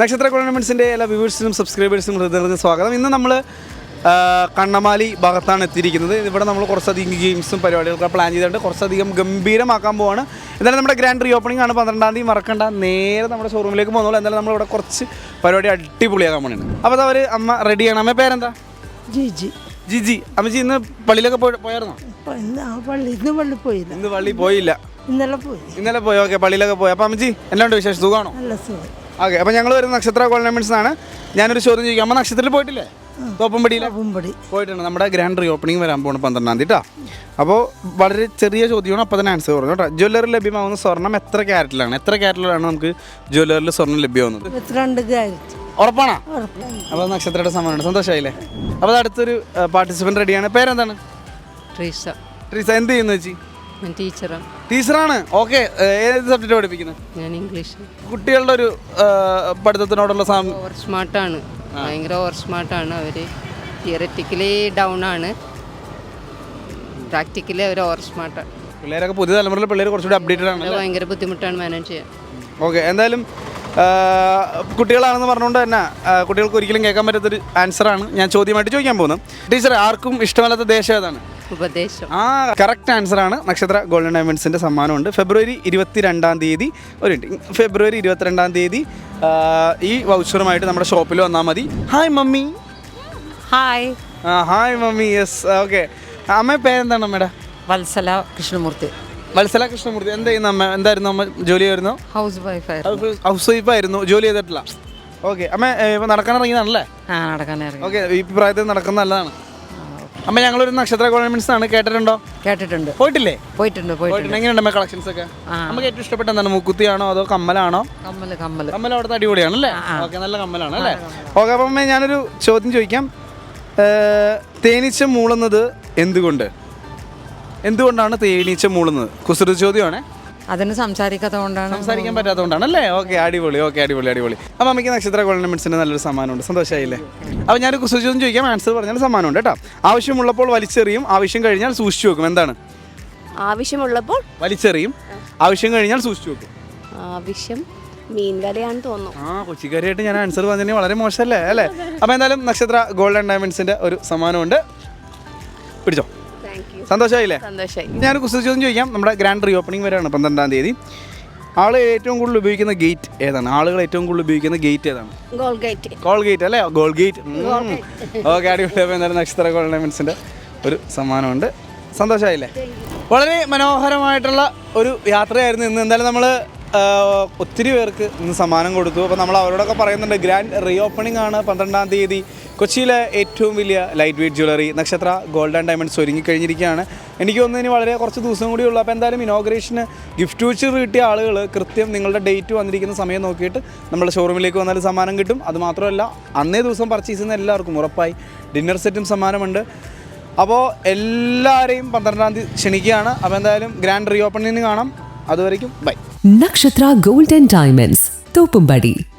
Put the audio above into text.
നക്ഷത്ര ടൂർണമെന്റ്സിന്റെ എല്ലാ വ്യൂവേഴ്സിനും സബ്സ്ക്രൈബേഴ്സിനും ഹൃദയത്തിന് സ്വാഗതം. ഇന്ന് നമ്മൾ കണ്ണമാലി ഭാഗത്താണ് എത്തിയിരിക്കുന്നത്. ഇവിടെ നമ്മൾ കുറച്ചധികം ഗെയിംസും പരിപാടികളൊക്കെ പ്ലാൻ ചെയ്തിട്ടുണ്ട്. കുറച്ചധികം ഗംഭീരമാക്കാൻ പോവാണ്. എന്തായാലും നമ്മുടെ ഗ്രാൻഡ് റീ ഓപ്പണിംഗ് ആണ് പന്ത്രണ്ടാം തീയതി. മറക്കണ്ട. നേരെ നമ്മുടെ ഷോറൂമിലേക്ക് പോകുന്നുള്ളൂ എന്തായാലും നമ്മളിവിടെ കുറച്ച് പരിപാടി അടിപൊളിയാക്കാൻ പോകുന്നുണ്ട് അപ്പോൾ അവർ അമ്മ റെഡിയാണ് അമ്മ പേരെന്താ? ജിജി. ജിജി. അമ്മച്ചി ഇന്ന് പള്ളിയിലൊക്കെ പോയി പോയായിരുന്നോ? പള്ളി ഇന്ന് പള്ളി പോയില്ല. ഇന്ന് പള്ളി പോയില്ല. ഇന്നലെ പോയി. ഇന്നലെ പോയി. ഓക്കെ പള്ളിയിലൊക്കെ പോയി. അപ്പോൾ അമ്മച്ചി എല്ലാണ്ട് വിശേഷം? സുഖമാണോ? നല്ല സുഖം. ഓക്കെ അപ്പോൾ ഞങ്ങൾ വരുന്ന നക്ഷത്ര കോളമെന്റ്സ് ആണ് ഞാനൊരു ചോദ്യം ചോദിക്കാം. അമ്മ നക്ഷത്രത്തിൽ പോയിട്ടില്ലേ? തോപ്പമ്പടിയിലെ പൂമ്പടി പോയിട്ടുണ്ട്. നമ്മുടെ ഗ്രാൻഡ് റീ ഓപ്പണിംഗ് വരാൻ പോകുന്നു പന്ത്രണ്ടാം തീയതി കേട്ടോ അപ്പോൾ വളരെ ചെറിയ ചോദ്യമാണ്. അപ്പോൾ തന്നെ ആൻസർ പറഞ്ഞു കേട്ടോ ജ്വല്ലറി ലഭ്യമാകുന്ന സ്വർണം എത്ര ക്യാരറ്റിലാണ്? എത്ര ക്യാരറ്റിലാണ് നമുക്ക് ജ്വല്ലറിൽ സ്വർണം ലഭ്യമാകുന്നത് ഉറപ്പാണോ? അപ്പോൾ നക്ഷത്രയുടെ സമ്മാനമാണ് സന്തോഷമായില്ലേ അപ്പോൾ അടുത്തൊരു പാർട്ടിസിപ്പന്റ് റെഡിയാണ് പേരെന്താണ്? ട്രീസ. ട്രീസ എന്ത് ചെയ്യുന്നു ചേച്ചി? ടീച്ചറാണ്. ടീച്ചറാണ്? ഓക്കെ. ഏത് സബ്ജക്റ്റ് പഠിപ്പിക്കുന്നത്? ഞാൻ ഇംഗ്ലീഷ് കുട്ടികളുടെ ഒരു പഠിത്തത്തിനോടുള്ള ഓവർ സ്മാർട്ടാണ്. ഭയങ്കര ഓവർ സ്മാർട്ടാണ് അവർ തിയററ്റിക്കലി ഡൗൺ ആണ്. പ്രാക്ടിക്കലി അവർ ഓവർ സ്മാർട്ടാണ് പിള്ളേരൊക്കെ പുതിയ തലമുറയിലെ പിള്ളേർ കുറച്ചുകൂടി അപ്ഡേറ്റഡ് ആണ് ഭയങ്കര ബുദ്ധിമുട്ടാണ് മാനേജ് ചെയ്യാൻ. ഓക്കെ. എന്തായാലും കുട്ടികളാണെന്ന് പറഞ്ഞുകൊണ്ട് തന്നെ കുട്ടികൾക്ക് ഒരിക്കലും കേൾക്കാൻ പറ്റാത്തൊരു ആൻസറാണ് ഞാൻ ചോദ്യമായിട്ട് ചോദിക്കാൻ പോകുന്നത് ടീച്ചർ ആർക്കും ഇഷ്ടമല്ലാത്ത ദേശം ഏതാണ്? ഉപദേശം. ആ കറക്റ്റ് ആണ് നക്ഷത്ര ഗോൾഡൻ ഡയമണ്ട്സിന്റെ സമ്മാനമുണ്ട്. ഫെബ്രുവരി ഇരുപത്തി രണ്ടാം തീയതി ഒരു ഫെബ്രുവരി ഇരുപത്തിരണ്ടാം തീയതി ഈ വൗച്ചറുമായിട്ട് നമ്മുടെ ഷോപ്പിൽ വന്നാൽ മതി. Hi mummy. Hi hi mummy. Yes okay അമ്മ പേരെന്താണ് അമ്മയുടെ? വത്സല കൃഷ്ണമൂർത്തി. വത്സല കൃഷ്ണമൂർത്തി. എന്താ ചെയ്യുന്ന അമ്മ? എന്തായിരുന്നു അമ്മ ജോലി ആയിരുന്നു? ഹൗസ് വൈഫ് ഹൗസ് വൈഫ് ആയിരുന്നു. ജോലി ചെയ്തിട്ടില്ല. ഓക്കെ അമ്മ ഇപ്പൊ നടക്കാൻ ഇറങ്ങിയതാണല്ലേ? ഓക്കെ ഈ പ്രായത്തിൽ നടക്കുന്ന നല്ലതാണ്. അമ്മ ഞങ്ങളൊരു നക്ഷത്ര ഗോൾമെന്റ്സ് ആണ് കേട്ടിട്ടുണ്ടോ? കേട്ടിട്ടുണ്ട്. പോയിട്ടില്ലേ? പോയിട്ടുണ്ട് പോയിട്ടുണ്ട്. എങ്ങനെയുണ്ട് അമ്മ കളക്ഷൻസ് ഒക്കെ? നമുക്ക് ഏറ്റവും ഇഷ്ടപ്പെട്ട എന്താണ്? മുക്കുത്തിയാണോ അതോ കമ്മലാണോ? കമ്മൽ കമ്മൽ. കമ്മൽ അവിടുത്തെ അടിപൊളിയാണ് അല്ലേ ഓക്കെ നല്ല കമ്മലാണ് അല്ലേ? ഓക്കെ അപ്പം അമ്മ ഞാനൊരു ചോദ്യം ചോദിക്കാം. തേനീച്ച മൂളുന്നത് എന്തുകൊണ്ട്? എന്തുകൊണ്ടാണ് തേനീച്ച മൂളുന്നത്? കുസൃതി ചോദ്യമാണേ. അതിന് സംസാരിക്കാത്ത കൊണ്ടാണ് സംസാരിക്കാൻ പറ്റാത്തതുകൊണ്ടാണ് അല്ലേ ഓക്കെ അടിപൊളി ഓക്കെ അടിപൊളി അടിപൊളി. അപ്പം അമ്മയ്ക്ക് നക്ഷത്ര ഗവൺമെന്റ്സിന് നല്ലൊരു സമ്മാനമുണ്ട്. സന്തോഷമായില്ലേ അപ്പോൾ ഞാൻ ചോദ്യം ചോദിക്കാം ആൻസർ പറഞ്ഞാൽ സമ്മാനമുണ്ട് കേട്ടോ. ആവശ്യമുള്ളപ്പോൾ വലിച്ചെറിയും ആവശ്യം കഴിഞ്ഞാൽ സൂക്ഷിച്ചു വെക്കും. എന്താണ്? ആവശ്യമുള്ളപ്പോൾ വലിച്ചെറിയും ആവശ്യം കഴിഞ്ഞാൽ സൂക്ഷിച്ചു വെക്കും. ആവശ്യം മീൻ കറിയാണെന്ന് തോന്നുന്നു. ആ കൊച്ചിക്കാരിയായിട്ട് ഞാൻ ആൻസർ പറഞ്ഞതിന് വളരെ മോശമല്ലേ അല്ലേ? അപ്പോൾ എന്തായാലും നക്ഷത്ര ഗോൾഡൻ ഡയമണ്ട്സിന്റെ ഒരു സമ്മാനമുണ്ട്. പിടിച്ചോ? സന്തോഷമായില്ലേ സന്തോഷമായി ഞാൻ കുസൃതി ചോദ്യം ചോദിക്കാം. നമ്മുടെ ഗ്രാൻഡ് റീ ഓപ്പണിംഗ് വരെയാണ് പന്ത്രണ്ടാം തീയതി. ആൾ ഏറ്റവും കൂടുതൽ ഉപയോഗിക്കുന്ന ഗേറ്റ് ഏതാണ്? ആളുകൾ ഏറ്റവും കൂടുതൽ ഉപയോഗിക്കുന്ന ഗേറ്റ് ഏതാണ്? ഗോൾ ഗേറ്റ് അല്ലേ? ഗോൾ ഗേറ്റ് ഓക്കെ അടിപൊളി എന്തായാലും നക്ഷത്ര ഗോൾഡൻമെൻസിന്റെ ഒരു സമ്മാനമുണ്ട്. സന്തോഷമായില്ലേ വളരെ മനോഹരമായിട്ടുള്ള ഒരു യാത്രയായിരുന്നു ഇന്ന്. എന്തായാലും നമ്മൾ ഒത്തിരി പേർക്ക് ഇന്ന് സമ്മാനം കൊടുത്തു. അപ്പോൾ നമ്മൾ അവരോടൊക്കെ പറയുന്നുണ്ട് ഗ്രാൻഡ് റീ ഓപ്പണിംഗ് ആണ് പന്ത്രണ്ടാം തീയതി. കൊച്ചിയിലെ ഏറ്റവും വലിയ light weight jewellery Nakshatra gold and diamonds ഒരുങ്ങിക്കഴിഞ്ഞിരിക്കുകയാണ്. എനിക്ക് തോന്നുന്നു ഇനി വളരെ കുറച്ച് ദിവസം കൂടി ഉള്ളൂ. അപ്പോൾ എന്തായാലും ഇനോഗ്രേഷന് ഗിഫ്റ്റ് വെച്ച് കിട്ടിയ ആളുകൾ കൃത്യം നിങ്ങളുടെ ഡേറ്റ് വന്നിരിക്കുന്ന സമയം നോക്കിയിട്ട് നമ്മുടെ ഷോറൂമിലേക്ക് വന്നാൽ സമ്മാനം കിട്ടും. അതുമാത്രമല്ല അന്നേ ദിവസം പർച്ചേസ് ചെയ്യുന്ന എല്ലാവർക്കും ഉറപ്പായി ഡിന്നർ സെറ്റും സമ്മാനമുണ്ട്. അപ്പോൾ എല്ലാവരെയും പന്ത്രണ്ടാം തീയതി ക്ഷണിക്കുകയാണ്. അപ്പോൾ എന്തായാലും ഗ്രാൻഡ് റീ ഓപ്പണിങ്ങിന് കാണാം. അതുവരയ്ക്കും bye Gold and Diamonds, Topumbadi.